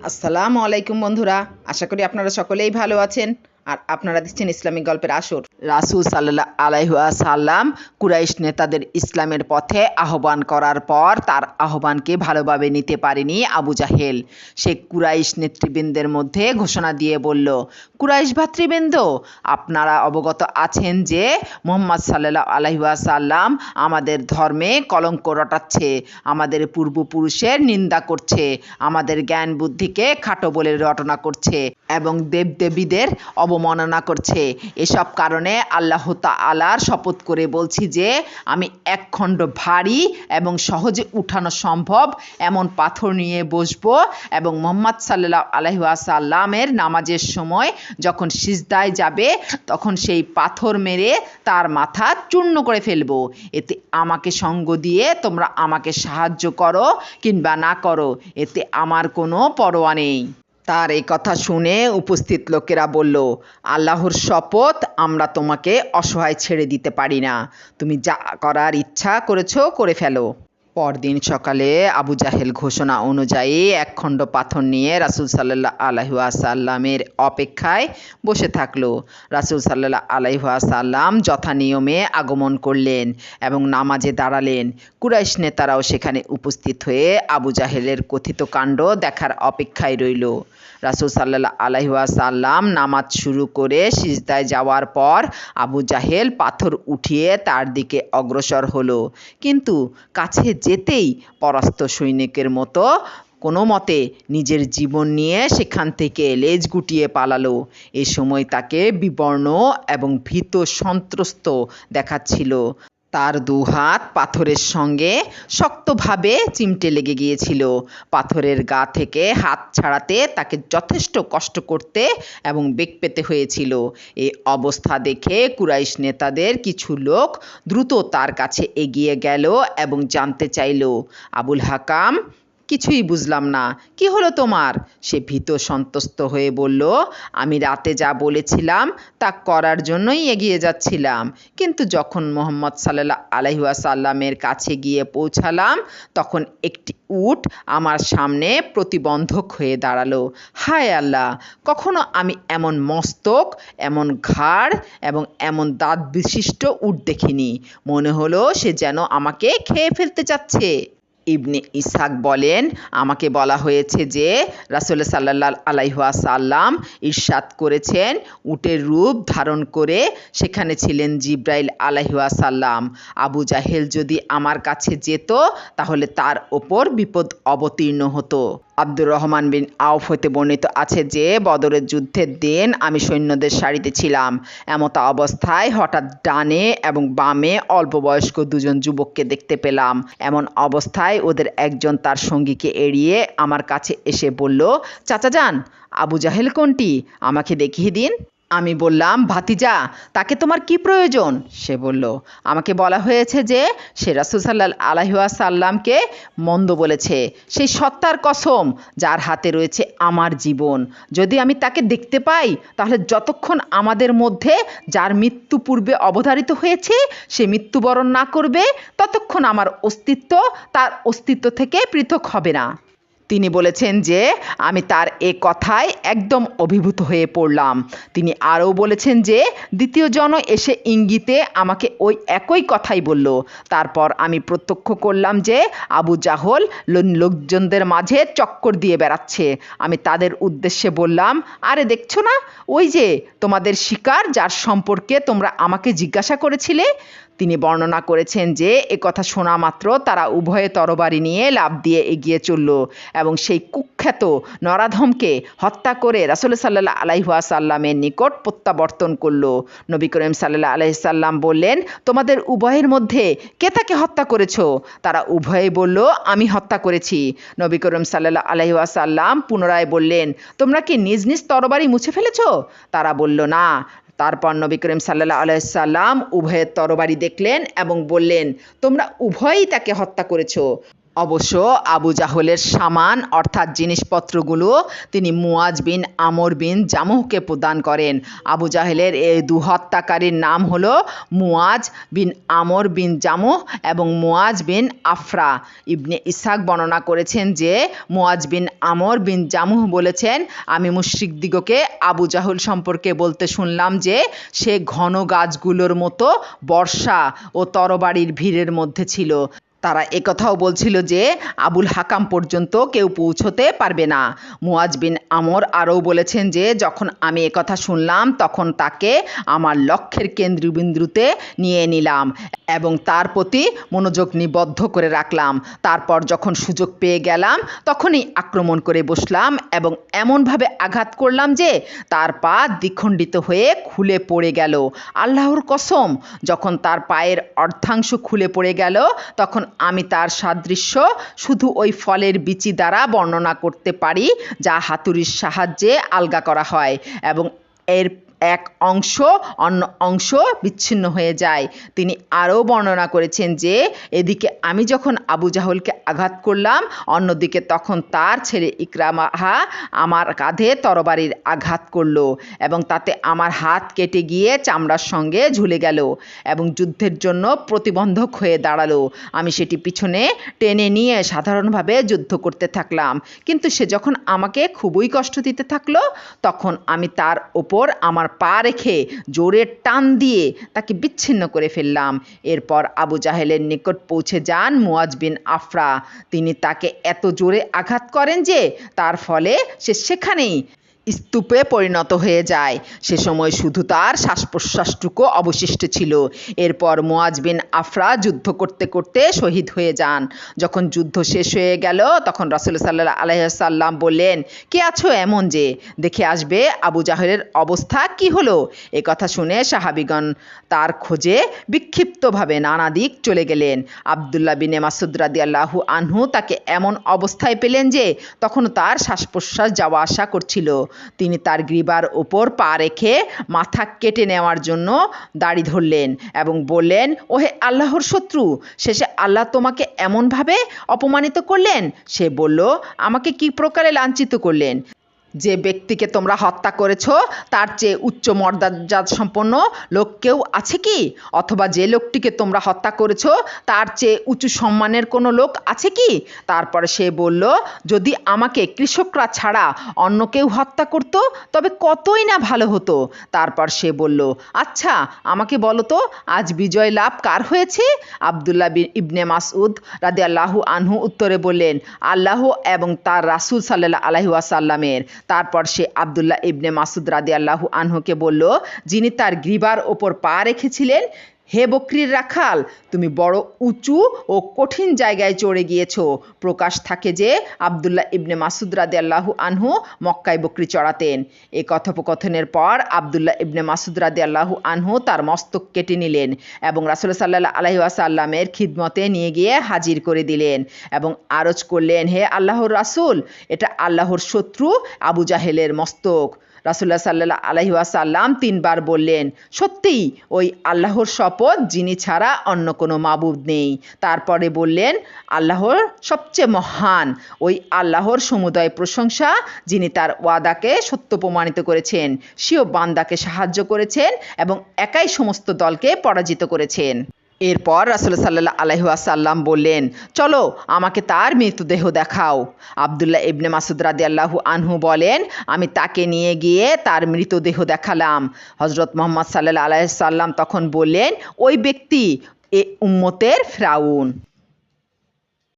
আসসালামু আলাইকুম বন্ধুরা আশা করি আপনারা সকলেই ভালো আছেন। আর আপনারা দেখছেন ইসলামিক গল্পের আসর। রাসুল সাল্লাহ আলাইহুয়া সাল্লাম কুরাইশ নেতাদের ইসলামের পথে আহ্বান করার পর তার আহ্বানকে ভালোভাবে নিতে পারেনি আবু জাহেল। সে কুরাইশ নেতৃবৃন্দের মধ্যে ঘোষণা দিয়ে বলল, কুরাইশ ভাতৃবৃন্দ, আপনারা অবগত আছেন যে মোহাম্মদ সাল্লাহ আলাইহুয়া সাল্লাম আমাদের ধর্মে কলঙ্ক রটাচ্ছে, আমাদের পূর্বপুরুষের নিন্দা করছে, আমাদের জ্ঞান বুদ্ধিকে খাটো বলে রটনা করছে এবং দেবদেবীদের অবমাননা করছে। এসব কারণে আল্লাহ তালার শপথ করে বলছি যে, আমি একখণ্ড ভারী এবং সহজে উঠানো সম্ভব এমন পাথর নিয়ে বসবো এবং মোহাম্মদ সাল্লাহ আলহাসাল্লামের নামাজের সময় যখন সিজদায় যাবে, তখন সেই পাথর মেরে তার মাথা চূর্ণ করে ফেলব। এতে আমাকে সঙ্গ দিয়ে তোমরা আমাকে সাহায্য করো কিংবা না করো, এতে আমার কোনো পরোয়া নেই। তার এই কথা শুনে উপস্থিত লোকেরা বলল, আল্লাহর শপথ আমরা তোমাকে অসহায় ছেড়ে দিতে পারি না। তুমি যা করার ইচ্ছা করেছ, করে ফেলো। পরদিন সকালে আবু জাহেল ঘোষণা অনুযায়ী এক খণ্ড পাথর নিয়ে রাসুল সাল্লাহ আলহাসাল্লামের অপেক্ষায় বসে থাকল। রাসুল সাল্লাহ আলহাসাল্লাম যথা নিয়মে আগমন করলেন এবং নামাজে দাঁড়ালেন। কুরাইশ নেতারাও সেখানে উপস্থিত হয়ে আবু জাহেলের কথিত কাণ্ড দেখার অপেক্ষায় রইল। রাসুল সাল্লাহ আলহাসাল্লাম নামাজ শুরু করে সিজদায় যাওয়ার পর আবু জাহেল পাথর উঠিয়ে তার দিকে অগ্রসর হলো। কিন্তু কাছে যেতেই পরাস্ত সৈনিকের মতো কোনো মতে নিজের জীবন নিয়ে সেখান থেকে লেজ গুটিয়ে পালালো। এ সময় তাকে বিবর্ণ এবং ভীত সন্ত্রস্ত দেখাচ্ছিল। তার দুহাত পাথরের সঙ্গে শক্তভাবে চিমটে লেগে গিয়েছিল। পাথরের গা থেকে হাত ছাড়াতে তাকে যথেষ্ট কষ্ট করতে এবং বেগ পেতে হয়েছিল। এ অবস্থা দেখে কুরাইশ নেতাদের কিছু লোক দ্রুত তার কাছে এগিয়ে গেল এবং জানতে চাইল, আবুল হাকাম কিছুই বুঝলাম না। কি হলো তোমার? সে ভীত সন্তুষ্ট হয়ে বলল, আমি রাতে যা বলেছিলাম, তা করার জন্যই এগিয়ে যাচ্ছিলাম। কিন্তু যখন মোহাম্মদ সাল্লাহ আলহাসাল্লামের কাছে গিয়ে পৌঁছালাম, তখন একটি উট আমার সামনে প্রতিবন্ধক হয়ে দাঁড়াল। হায় আল্লাহ, কখনো আমি এমন মস্তক, এমন ঘাড় এবং এমন দাঁত বিশিষ্ট উট দেখিনি। মনে হলো সে যেন আমাকে খেয়ে ফেলতে চাচ্ছে। ইবনে ইসাক বলেন, আমাকে বলা হয়েছে যে রাসুল সাল্লাহ আলাইহুয়া সাল্লাম ইরশাদ করেছেন, উটের রূপ ধারণ করে সেখানে ছিলেন জিব্রাইল আলাইহুয়া সাল্লাম আবু জাহেল যদি আমার কাছে যেত, তাহলে তার ওপর বিপদ অবতীর্ণ হতো। আব্দুর রহমান বিন আউফ হতে বর্ণিত আছে যে, বদরের যুদ্ধের দিন আমি সৈন্যদের সারিতে ছিলাম। এমতা অবস্থায় হঠাৎ ডানে এবং বামে অল্প বয়স্ক দুজন যুবককে দেখতে পেলাম। এমন অবস্থায় ওদের একজন তার সঙ্গীকে এড়িয়ে আমার কাছে এসে বলল, চাচা যান, আবু জাহেল কোনটি? আমাকে দেখিয়ে দিন। আমি বললাম, ভাতিজা, তাকে তোমার কি প্রয়োজন? সে বলল, আমাকে বলা হয়েছে যে, সে রাসুল সাল্লাহ আলহাসাল্লামকে সাল্লামকে মন্দ বলেছে। সেই সত্তার কসম, যার হাতে রয়েছে আমার জীবন। যদি আমি তাকে দেখতে পাই, তাহলে যতক্ষণ আমাদের মধ্যে যার মৃত্যু পূর্বে অবধারিত হয়েছে, সে মৃত্যুবরণ না করবে, ততক্ষণ আমার অস্তিত্ব তার অস্তিত্ব থেকে পৃথক হবে না। তিনি বলেছেন যে, আমি তার এ কথায় একদম অভিভূত হয়ে পড়লাম। তিনি আরও বলেছেন যে, দ্বিতীয় জন এসে ইঙ্গিতে আমাকে ওই একই কথাই বলল। তারপর আমি প্রত্যক্ষ করলাম যে, আবু জাহল লোকজনদের মাঝে চক্কর দিয়ে বেড়াচ্ছে। আমি তাদের উদ্দেশ্যে বললাম, আরে দেখছ না? ওই যে তোমাদের শিকার যার সম্পর্কে তোমরা আমাকে জিজ্ঞাসা করেছিলে? তিনি বর্ণনা করেছেন যে, এ কথা শোনা মাত্র, তারা উভয়ে তরবারি নিয়ে লাভ দিয়ে এগিয়ে চলল এবং সেই কুখ্যাত নরাধমকে হত্যা করে রাসুল সাল্লাহ আলাইহুয়া সাল্লামের নিকট প্রত্যাবর্তন করল। নবী করিম সাল্লাহ আলাইসাল্লাম বললেন, তোমাদের উভয়ের মধ্যে কে তাকে হত্যা করেছ? তারা উভয়ে বলল, আমি হত্যা করেছি। নবী করিম সাল্লাহ আলাইহুয়া সাল্লাম পুনরায় বললেন, তোমরা কি নিজ নিজ তরবারি মুছে ফেলেছ? তারা বলল, না। তারপর নবী করিম সাল্লাহ আলাইসাল্লাম উভয়ের তরবারি দেখলেন এবং বললেন, তোমরা উভয়ই তাকে হত্যা করেছ। অবশ্য আবু জাহলের সামান, অর্থাৎ জিনিসপত্রগুলো তিনি মুয়াজ বিন আমর বিন জামুহকে প্রদান করেন। আবু জাহেলের এই দু হত্যাকারীর নাম হলো মুয়াজ বিন আমর বিন জামুহ এবং মুয়াজ বিন আফরা। ইবনে ইসাক বর্ণনা করেছেন যে, মুয়াজ বিন আমর বিন জামুহ বলেছেন, আমি মুশরিকদিগকে আবু জাহল সম্পর্কে বলতে শুনলাম যে, সে ঘন গাছগুলোর মতো বর্ষা ও তরবারির ভিড়ের মধ্যে ছিল। তারা একথাও বলছিল যে, আবুল হাকাম পর্যন্ত কেউ পৌঁছতে পারবে না। মুয়াজ বিন আমর আরও বলেছেন যে, যখন আমি একথা শুনলাম, তখন তাকে আমার লক্ষ্যের কেন্দ্রবিন্দুতে নিয়ে নিলাম এবং তার প্রতি মনোযোগ নিবদ্ধ করে রাখলাম। তারপর যখন সুযোগ পেয়ে গেলাম, তখনই আক্রমণ করে বসলাম এবং এমনভাবে আঘাত করলাম যে, তার পা দ্বিখণ্ডিত হয়ে খুলে পড়ে গেল। আল্লাহর কসম, যখন তার পায়ের অর্ধাংশ খুলে পড়ে গেল। তখন আমি তার সাদৃশ্য শুধু ওই ফলের বিচি দ্বারা বর্ণনা করতে পারি, যা হাতুড়ির সাহায্যে আলগা করা হয় এবং এর এক অংশ অন্য অংশ বিচ্ছিন্ন হয়ে যায়। তিনি আরও বর্ণনা করেছেন যে, এদিকে আমি যখন আবু জাহলকে আঘাত করলাম, অন্যদিকে তখন তার ছেলে ইকরামাহা আমার কাঁধে তরবারির আঘাত করল এবং তাতে আমার হাত কেটে গিয়ে চামড়ার সঙ্গে ঝুলে গেল এবং যুদ্ধের জন্য প্রতিবন্ধক হয়ে দাঁড়াল। আমি সেটি পিছনে টেনে নিয়ে সাধারণভাবে যুদ্ধ করতে থাকলাম। কিন্তু সে যখন আমাকে খুবই কষ্ট দিতে থাকল, তখন আমি তার ওপর আমার পা রেখে জোরে টান দিয়ে তাকে বিচ্ছিন্ন করে ফেললাম। এরপর আবু জাহেলের নিকট পৌঁছে যান মুয়াজ বিন আফরা। তিনি তাকে এত জোরে আঘাত করেন যে তার ফলে সে সেখানেই স্তূপে পরিণত হয়ে যায়। সে সময় শুধু তার শ্বাস প্রশ্বাসটুকু অবশিষ্ট ছিল। এরপর মুয়াজ বিন আফরা যুদ্ধ করতে করতে শহীদ হয়ে যান। যখন যুদ্ধ শেষ হয়ে গেল, তখন রাসুল সাল্লাহ আলহাম বললেন, কে আছো এমন যে? দেখে আসবে আবু জাহেলের অবস্থা কি হলো? এ কথা শুনে সাহাবিগণ তার খোঁজে বিক্ষিপ্তভাবে নানা দিক চলে গেলেন। আবদুল্লাহ বিনে মাসুদ রাদি আল্লাহু আনহু তাকে এমন অবস্থায় পেলেন যে তখন তার শ্বাস প্রশ্বাস যাওয়া আসা করছিল। তিনি তার গ্রীবার ওপর পা রেখে মাথা কেটে নেওয়ার জন্য দাড়ি ধরলেন এবং বললেন, ওহে আল্লাহর শত্রু, শেষে আল্লাহ তোমাকে এমনভাবে অপমানিত করলেন? সে বলল, আমাকে কি প্রকারে লাঞ্ছিত করলেন? যে ব্যক্তিকে তোমরা হত্যা করেছ, তার চেয়ে উচ্চ মর্যাদা সম্পন্ন লোক কেউ আছে কি? অথবা যে লোকটিকে তোমরা হত্যা করেছ, তার চেয়ে উঁচু সম্মানের কোনো লোক আছে কি? তারপরে সে বলল, যদি আমাকে কৃষকরা ছাড়া অন্য কেউ হত্যা করত, তবে কতই না ভালো হতো। তারপর সে বলল আচ্ছা আমাকে বলো তো, আজ বিজয় লাভ কার হয়েছে? আবদুল্লাহ বিন ইবনে মাসউদ রাদে আল্লাহু আনহু উত্তরে বললেন, আল্লাহ এবং তার রাসুল সাল্লাহ আলহিউসাল্লামের তারপর সে আবদুল্লাহ ইবনে মাসুদ রাদি আল্লাহু আনহুকে বলল, যিনি তার গ্রীবার ওপর পা রেখেছিলেন হে বকরির রাখাল, তুমি বড় উঁচু ও কঠিন জায়গায় চড়ে গিয়েছ। প্রকাশ থাকে যে, আবদুল্লাহ ইবনে মাসুদ রাদে আল্লাহু আনহু মক্কায় বকরি চড়াতেন। এই কথোপকথনের পর আবদুল্লাহ ইবনে মাসুদ রাদে আল্লাহু আনহু তার মস্তক কেটে নিলেন এবং রাসুল সাল্লাহ আলহি আসাল্লামের খিদমতে নিয়ে গিয়ে হাজির করে দিলেন এবং আরজ করলেন, হে আল্লাহর রাসুল, এটা আল্লাহর শত্রু আবু জাহেলের মস্তক। রাসুল্লাহ সাল্লাহ আলহি আসাল্লাম তিনবার বললেন, সত্যিই ওই আল্লাহর শপথ যিনি ছাড়া অন্য কোনো মাবুদ নেই। তারপরে বললেন, আল্লাহর সবচেয়ে মহান ওই আল্লাহর সমুদয় প্রশংসা যিনি তার ওয়াদাকে সত্য প্রমাণিত করেছেন, সেও বান্দাকে সাহায্য করেছেন এবং একাই সমস্ত দলকে পরাজিত করেছেন। এরপর রাসুল সাল্লাহ আলহাসাল্লাম বললেন, চলো, আমাকে তার মৃতদেহ দেখাও। আবদুল্লাহ ইবনে মাসুদ রাদি আল্লাহু আনহু বলেন, আমি তাকে নিয়ে গিয়ে তার মৃতদেহ দেখালাম। হজরত মোহাম্মদ সাল্লাহ আলাইসাল্লাম তখন বললেন, ওই ব্যক্তি এ উম্মতের ফ্রাউন।